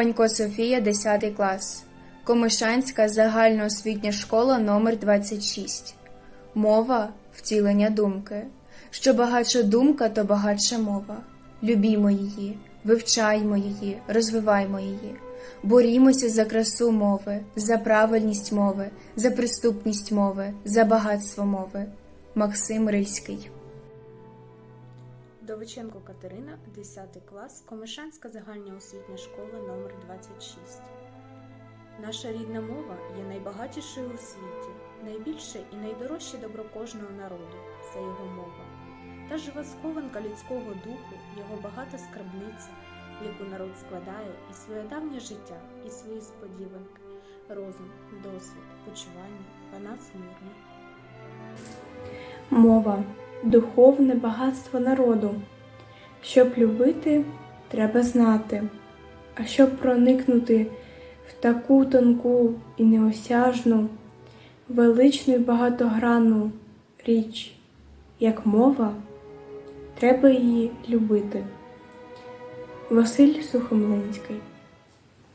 Панько Софія, 10 клас. Комишанська загальноосвітня школа номер 26. Мова втілення думки. Що багатша думка, то багатша мова. Любімо її, вивчаймо її, розвиваймо її. Борімося за красу мови, за правильність мови, за приступність мови, за багатство мови. Максим Рильський. Довиченко Катерина, 10 клас, Комишанська загальноосвітня школа номер 26. Наша рідна мова є найбагатішою у світі, найбільше і найдорожче добро кожного народу це його мова. Та жива схованка людського духу, його багата скарбниця, яку народ складає і своє давнє життя, і свої сподіванки, розум, досвід, почування, панас мирний. Мова духовне багатство народу. Щоб любити, треба знати, а щоб проникнути в таку тонку і неосяжну, величну і багатогранну річ, як мова, треба її любити. Василь Сухомлинський